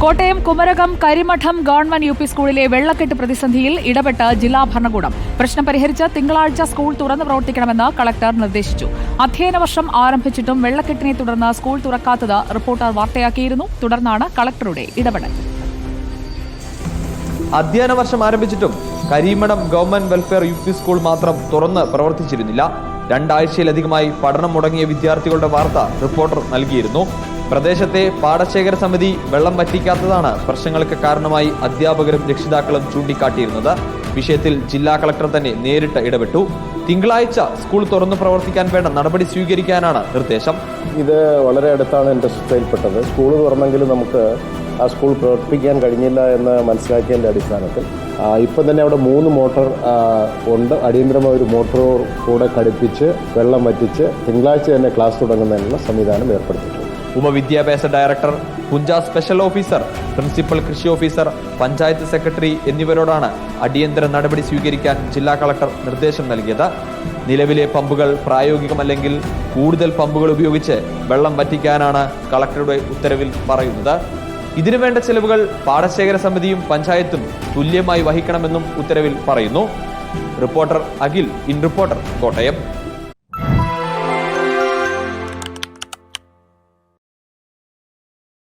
Kottayam Kumarakom Karimadom government U P സ്കൂളിലെ വെള്ളക്കെട്ട് പ്രതിസന്ധിയിൽ ഇടപെട്ട് ജില്ലാ ഭരണകൂടം. പ്രശ്നം പരിഹരിച്ച് തിങ്കളാഴ്ച സ്കൂൾ തുറന്നു പ്രവർത്തിക്കണമെന്ന് കളക്ടർ നിർദ്ദേശിച്ചു. അധ്യയന വർഷം ആരംഭിച്ചിട്ടും വെള്ളക്കെട്ടിനെ തുടർന്ന് സ്കൂൾ തുറക്കാത്തത് റിപ്പോർട്ടർ വാർത്തയാക്കിയിരുന്നു. തുടർന്നാണ് കളക്ടറുടെ ഇടപെടൽ. അധ്യയന വർഷം ആരംഭിച്ചിട്ടും Karimadom government welfare U P school മാത്രം തുറന്ന് പ്രവർത്തിച്ചിരുന്നില്ല. രണ്ടാഴ്ചയിലധികമായി പഠനം മുടങ്ങിയ വിദ്യാർത്ഥികളുടെ വാർത്ത റിപ്പോർട്ടർ നൽകിയിരുന്നു. പ്രദേശത്തെ പാടശേഖര സമിതി വെള്ളം വറ്റിക്കാത്തതാണ് പ്രശ്നങ്ങൾക്ക് കാരണമായി അധ്യാപകരും രക്ഷിതാക്കളും ചൂണ്ടിക്കാട്ടിയിരുന്നത്. വിഷയത്തിൽ ജില്ലാ കളക്ടർ തന്നെ നേരിട്ട് ഇടപെട്ടു. തിങ്കളാഴ്ച സ്കൂൾ തുറന്നു പ്രവർത്തിക്കാൻ വേണ്ട നടപടി സ്വീകരിക്കാനാണ് നിർദ്ദേശം. ഇത് വളരെ അടുത്താണ് എന്റെ ശ്രദ്ധയിൽപ്പെട്ടത്. സ്കൂൾ തുറന്നെങ്കിലും നമുക്ക് ആ സ്കൂൾ പ്രവർത്തിപ്പിക്കാൻ കഴിഞ്ഞില്ല എന്ന് മനസ്സിലാക്കിയതിന്റെ അടിസ്ഥാനത്തിൽ. ഇപ്പൊ തന്നെ അവിടെ മൂന്ന് മോട്ടോർ ഉണ്ട്. അടിയന്തരമായ ഒരു മോട്ടോർ കൂടെ ഘടിപ്പിച്ച് വെള്ളം വറ്റിച്ച് തിങ്കളാഴ്ച തന്നെ ക്ലാസ് തുടങ്ങുന്നതിനുള്ള സംവിധാനം ഏർപ്പെടുത്തിയിട്ടുണ്ട് ഉപവിദ്യാഭ്യാസ ഡയറക്ടർ പുഞ്ച സ്പെഷ്യൽ ഓഫീസർ പ്രിൻസിപ്പൽ കൃഷി ഓഫീസർ പഞ്ചായത്ത് സെക്രട്ടറി എന്നിവരോടാണ് അടിയന്തര നടപടി സ്വീകരിക്കാൻ ജില്ലാ കളക്ടർ നിർദ്ദേശം നൽകിയത്. നിലവിലെ പമ്പുകൾ പ്രായോഗികമല്ലെങ്കിൽ കൂടുതൽ പമ്പുകൾ ഉപയോഗിച്ച് വെള്ളം വറ്റിക്കാനാണ് കളക്ടറുടെ ഉത്തരവിൽ പറയുന്നത്. ഇതിനു വേണ്ട ചെലവുകൾ പാടശേഖര സമിതിയും പഞ്ചായത്തും തുല്യമായി വഹിക്കണമെന്നും ഉത്തരവിൽ പറയുന്നു. Reporter Akhil in reporter Kottayam.